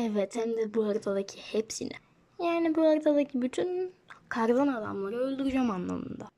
Evet hem de bu haritadaki hepsini. Yani bu haritadaki bütün kardan adamları öldüreceğim anlamında.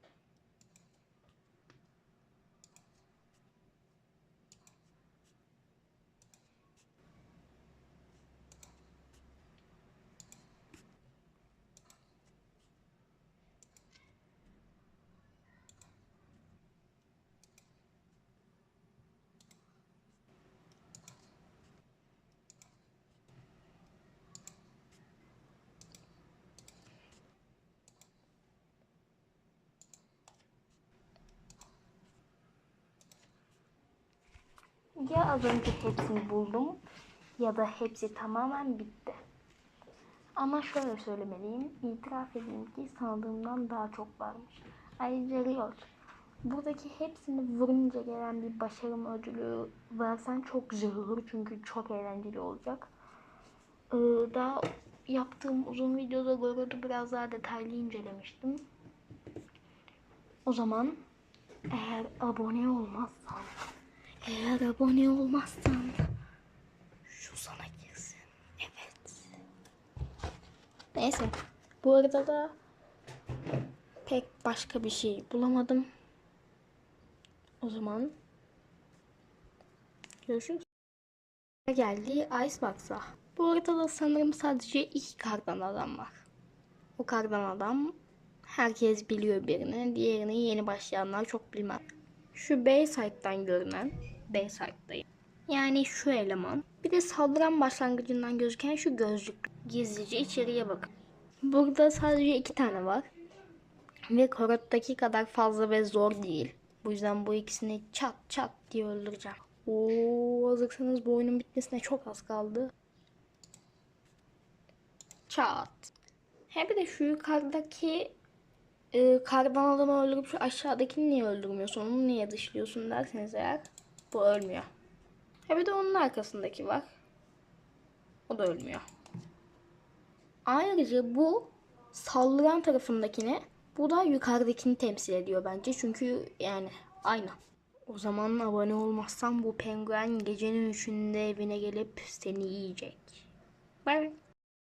Ya az önce hepsini buldum ya da hepsi tamamen bitti. Ama şöyle söylemeliyim. itiraf edeyim ki sandığımdan daha çok varmış. Ayrıca Riot. Buradaki hepsini vurunca gelen bir başarım ödülü versen çok güzel olur. Çünkü çok eğlenceli olacak. Ee, daha yaptığım uzun videoda Gorod'u biraz daha detaylı incelemiştim. O zaman eğer abone olmazsan eğer abone olmazsan şu sana girsin. Evet. Neyse. Bu arada da pek başka bir şey bulamadım. O zaman görüşürüz. Geldi Icebox'a. Bu arada da sanırım sadece iki kardan adam var. O kardan adam herkes biliyor birini. Diğerini yeni başlayanlar çok bilmez. Şu Bayside'dan görünen Bayside'dayım. Yani şu eleman. Bir de saldıran başlangıcından gözüken şu gözlük. Gizlice içeriye bakın. Burada sadece iki tane var. Ve Korot'taki kadar fazla ve zor değil. Bu yüzden bu ikisini çat çat diye öldüreceğim. Oo, hazırsanız bu oyunun bitmesine çok az kaldı. Çat. He bir de şu yukarıdaki e, kardan adamı öldürüp şu aşağıdakini niye öldürmüyorsun? Onu niye dışlıyorsun derseniz eğer bu ölmüyor. He bir de onun arkasındaki var. O da ölmüyor. Ayrıca bu saldıran tarafındakini bu da yukarıdakini temsil ediyor bence. Çünkü yani aynı. O zaman abone olmazsan bu penguen gecenin üçünde evine gelip seni yiyecek. Bye.